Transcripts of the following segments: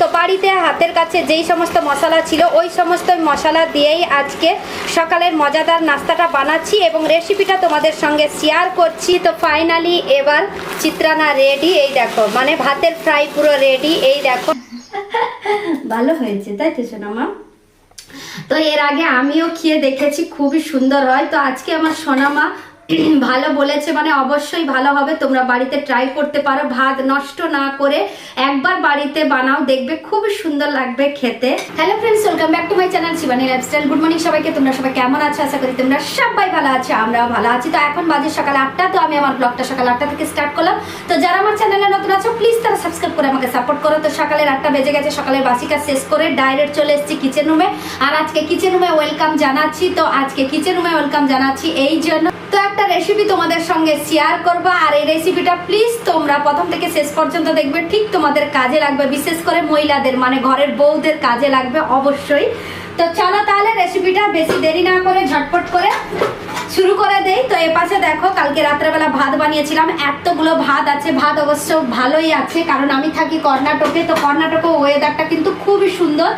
তো বাড়িতে হাতের কাছে যেই সমস্ত মশলা ছিল, ওই সমস্ত মশলা দিয়েই আজকে সকালের মজাদার নাস্তাটা বানাচ্ছি এবং রেসিপিটা তোমাদের সঙ্গে শেয়ার করছি। তো ফাইনালি এবার চিত্রানা রেডি এই দেখো মানে ভাতের ফ্রাই পুরো রেডি এই দেখো। ভালো হয়েছে, তাই তো সোনামা? তো এর আগে আমিও খেয়ে দেখেছি, খুবই সুন্দর হয়। তো আজকে আমার সোনামা ভালো বলেছে মানে অবশ্যই ভালো হবে, তোমরা বাড়িতে ট্রাই করতে পারো, ভাত নষ্ট না করে একবার বাড়িতে বানাও, দেখবে খুবই সুন্দর লাগবে খেতে। Hello friends welcome back to my channel Shivani lifestyle good morning সবাইকে, তোমরা সবাই কেমন আছো? আশা করি তোমরা সবাই ভালো আছো, আমরাও ভালো আছি। তো এখন বাজে সকাল আটটা, তো আমি আমার ব্লগটা সকাল আটটা থেকে স্টার্ট করলাম। তো যারা আমার চ্যানেলে নতুন আছো প্লিজ তারা সাবস্ক্রাইব করে আমাকে সাপোর্ট করো। তো সকালের আটটা বেজে গেছে, সকালের বাসি কাজ শেষ করে ডাইরেক্ট চলে এসেছি কিচেন রুমে আর আজকে কিচেন রুমে ওয়েলকাম জানাচ্ছি, তো আজকে কিচেন রুমে ওয়েলকাম জানাচ্ছি, এই জন্য তো একটা রেসিপি তোমাদের সঙ্গে শেয়ার করব, আর এই রেসিপিটা প্লিজ তোমরা প্রথম থেকে শেষ পর্যন্ত দেখবে, ঠিক তোমাদের কাজে লাগবে, বিশেষ করে মহিলাদের মানে ঘরের বউদের কাজে লাগবে অবশ্যই। তো চলো তাহলে রেসিপিটা বেশি দেরি না করে ঝটপট করে শুরু করে দেই। তো এ পাশে দেখো, কালকে রাত্রেবেলা ভাত বানিয়েছিলাম। এতগুলো ভাত আছে, ভাত অবশ্য ভালোই আছে, কারণ আমি থাকি কর্ণাটকে। তো কর্ণাটকে ওয়েদারটা কিন্তু খুবই সুন্দর।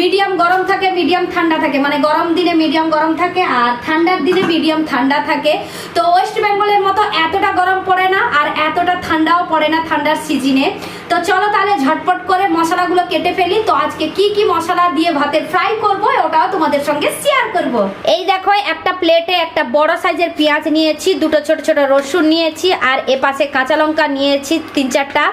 মিডিয়াম গরম থাকে মিডিয়াম ঠান্ডা থাকে। মানে গরম দিনে মিডিয়াম গরম থাকে, আর ঠান্ডার দিনে মিডিয়াম ঠান্ডা থাকে। তো ওয়েস্ট বেঙ্গলের মতো এতটা গরম পড়ে না, আর এতটা ঠান্ডাও পড়ে না ঠান্ডার সিজনে তো চলো তাহলে ঝটপট করে মশলাগুলো কেটে ফেলি। তো আজকে কি কি মশলা দিয়ে ভাতের ফ্রাই করব, ওটাও তোমাদের সঙ্গে শেয়ার করব। এই দেখো, একটা প্লেটে একটা বড় সাইজের পেঁয়াজ নিয়েছি, দুটো ছোট ছোট রসুন নিয়েছি, আর এ পাশে কাঁচা লঙ্কা নিয়েছি তিন চারটা,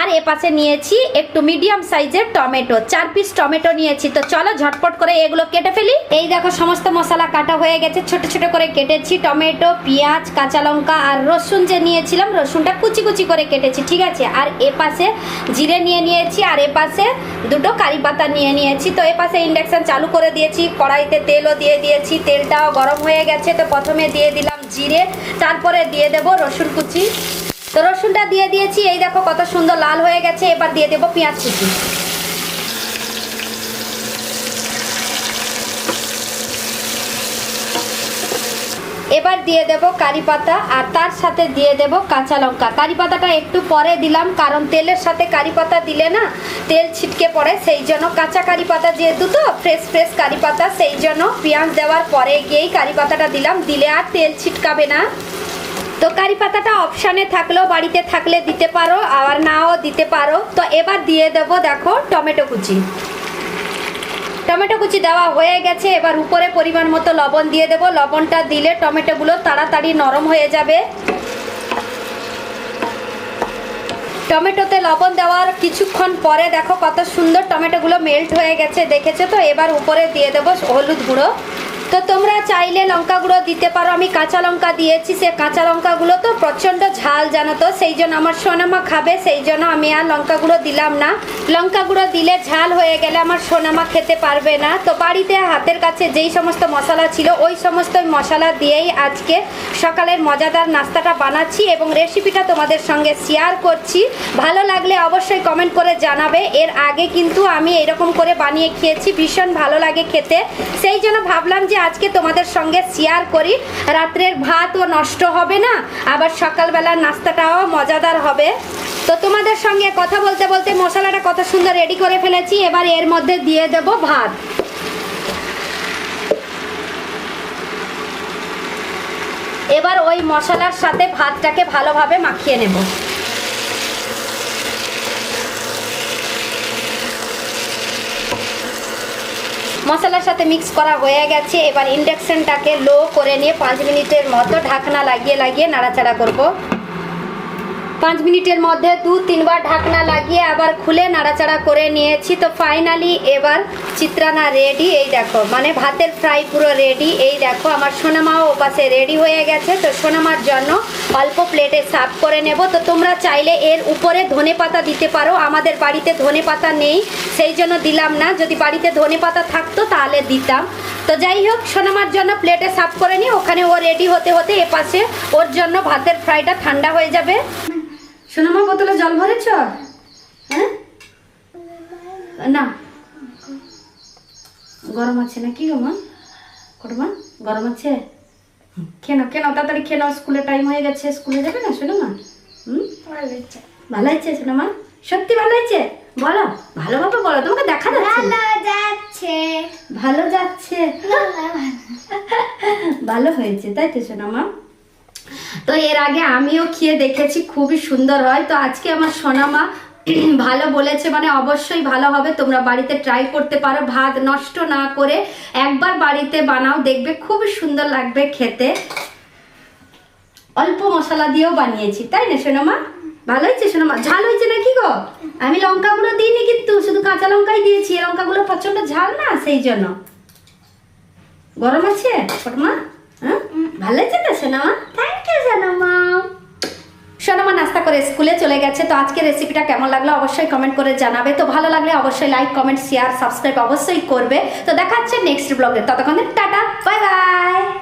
আর এ পাশে নিয়েছি একটু মিডিয়াম সাইজের টমেটো, চার পিস টমেটো নিয়েছি। তো চলো ঝটপট করে এগুলো কেটে ফেলি। এই দেখো, সমস্ত মশলা কাটা হয়ে গেছে। ছোট ছোট করে কেটেছি টমেটো, পেঁয়াজ, কাঁচা লঙ্কা, আর রসুন যে নিয়েছিলাম, রসুনটা কুচি কুচি করে কেটেছি, ঠিক আছে? আর এ পাশে জিরে নিয়ে নিয়েছি আর এপাশে পাশে দুটো কারি পাতা নিয়ে নিয়েছি। তো এপাশে ইন্ডাকশন চালু করে দিয়েছি, কড়াইতে তেলও দিয়ে দিয়েছি, তেলটাও গরম হয়ে গেছে। তো প্রথমে দিয়ে দিলাম জিরে, তারপরে দিয়ে দেব রসুন কুচি। তো রসুনটা দিয়ে দিয়েছি, এই দেখো কত সুন্দর লাল হয়ে গেছে, এবার দিয়ে দেবো পেঁয়াজ কুচি। এবার দিয়ে দেব কারি পাতা আর তার সাথে দিয়ে দেব কাঁচা লঙ্কা। কারি পাতাটা একটু পরে দিলাম, কারণ তেলের সাথে কারি পাতা দিলে না তেল ছিটকে পড়ে, সেই জন্য কাঁচা কারি পাতা যেহেতু তো ফ্রেশ ফ্রেশ কারি পাতা, সেই জন্য পেঁয়াজ দেওয়ার পরে গিয়েই কারি পাতাটা দিলাম, দিলে আর তেল ছিটকাবে না। তো কারি পাতাটা অপশানে থাকলেও, বাড়িতে থাকলে দিতে পারো আবার নাও দিতে পারো। তো এবার দিয়ে দেব, দেখো, টমেটো কুচি। টমেটো কুচি দেওয়া হয়ে গেছে। এবার উপরে পরিমাণ মতো লবণ দিয়ে দেব। লবণটা দিলে টমেটোগুলো তাড়াতাড়ি নরম হয়ে যাবে। টমেটোতে লবণ দেওয়ার কিছুক্ষণ পরে দেখো কত সুন্দর টমেটোগুলো মেল্ট হয়ে গেছে, দেখেছ তো? এবার উপরে দিয়ে দেবো হলুদ গুঁড়ো। তো তোমরা চাইলে লঙ্কা গুঁড়ো দিতে পারো কাঁচা লঙ্কা দিয়েছি, সে কাঁচা লঙ্কাগুলো তো প্রচণ্ড ঝাল জানো তো, সেই জন্য আমার সোনামা খাবে, সেই জন্য আমি আর লঙ্কা গুঁড়ো দিলাম না। লঙ্কা গুঁড়ো দিলে ঝাল হয়ে গেলে আমার সোনামা খেতে পারবে না। তো বাড়িতে হাতের কাছে যেই সমস্ত মশলা ছিল, ওই সমস্ত মশলা দিয়েই আজকে সকালের মজাদার নাস্তাটা বানাচ্ছি এবং রেসিপিটা তোমাদের সঙ্গে শেয়ার করছি। ভালো লাগলে অবশ্যই কমেন্ট করে জানাবে। এর আগে কিন্তু আমি এরকম করে বানিয়ে খেয়েছি, ভীষণ ভালো লাগে খেতে। সেই জন্য ভাবলাম যে আজকে তোমাদের সঙ্গে শেয়ার করি। রাত্রের ভাতও নষ্ট হবে না, আবার সকালবেলার নাস্তাটাও মজাদার হবে। তো তোমাদের সঙ্গে কথা বলতে বলতে মশলাটা কত সুন্দর রেডি করে ফেলেছি, এবার এর মধ্যে দিয়ে দেব ভাত। এবার ওই মশলার সাথে ভাতটাকে ভালোভাবে মাখিয়ে নেব। মশলার সাথে মিক্স করা হয়ে গেছে। এবার ইন্ডাকশনটাকে লো করে নিয়ে পাঁচ মিনিটের মতো ঢাকনা লাগিয়ে লাগিয়ে নাড়াচাড়া করব। পাঁচ মিনিটের মধ্যে দু, তিনবার ঢাকনা লাগিয়ে আবার খুলে নাড়াচাড়া করে নিয়েছি। তো ফাইনালি এবার চিত্রানা রেডি এই দেখো মানে ভাতের ফ্রাই পুরো রেডি এই দেখো, আমার সোনামাও ওপাশে রেডি হয়ে গেছে। তো সোনামার জন্য অল্প প্লেটে সার্ভ করে নেব। তো তোমরা চাইলে এর উপরে ধনে পাতা দিতে পারো। আমাদের বাড়িতে ধনে পাতা নেই, সেই জন্য দিলাম না। যদি বাড়িতে ধনে পাতা থাকতো তাহলে দিতাম। তো যাই হোক, সোনামার জন্য প্লেটে সার্ভ করে নিই। ওখানে ও রেডি হতে হতে এপাশে ওর জন্য ভাতের ফ্রাইটা ঠান্ডা হয়ে যাবে। সোনামা, বোতলে জল ভরেছ? হ্যাঁ? না। গরম আছে না কি গো গরম আছে? কেন কেন তাড়াতাড়ি কেন স্কুলের টাইম হয়ে গেছে স্কুলে যাবে না শোনো মা হুম? ভালো হয়েছে শোনো মা সত্যি ভালো হয়েছে? বলো ভালোভাবে বলো তোমাকে দেখা যাচ্ছে? ভালো যাচ্ছে। ভালো যাচ্ছে? ভালো হয়েছে তাই তো শোনো মা তো এর আগে আমিও খেয়ে দেখেছি খুবই সুন্দর হয়। তো আজকে আমার সোনা মা ভালো বলেছে মানে অবশ্যই ভালো হবে, তোমরা বাড়িতে ট্রাই করতে পারো। ভাত নষ্ট না করে একবার বাড়িতে বানাও, দেখবে খুবই সুন্দর লাগবে খেতে। অল্প মশলা দিয়েও বানিয়েছি, তাই না সোনা মা ভালো হয়েছে সোনা মা ঝাল হয়েছে নাকি গো? আমি লঙ্কাগুলো দিইনি কিন্তু, শুধু কাঁচা লঙ্কাই দিয়েছি লঙ্কাগুলো প্রচণ্ড ঝাল না সেই জন্য। গরম আছে? হ্যাঁ? ভালো হয়েছে না সোনা মা থ্যাংক ইউ জানামা সোনামা নাস্তা করে স্কুলে চলে গেছে। তো আজকে রেসিপিটা কেমন লাগল অবশ্যই কমেন্ট করে জানাবে। তো ভালো লাগলে অবশ্যই লাইক কমেন্ট শেয়ার সাবস্ক্রাইব অবশ্যই করবে। তো দেখা হচ্ছে নেক্সট ব্লগে ততক্ষণ টাটা বাই বাই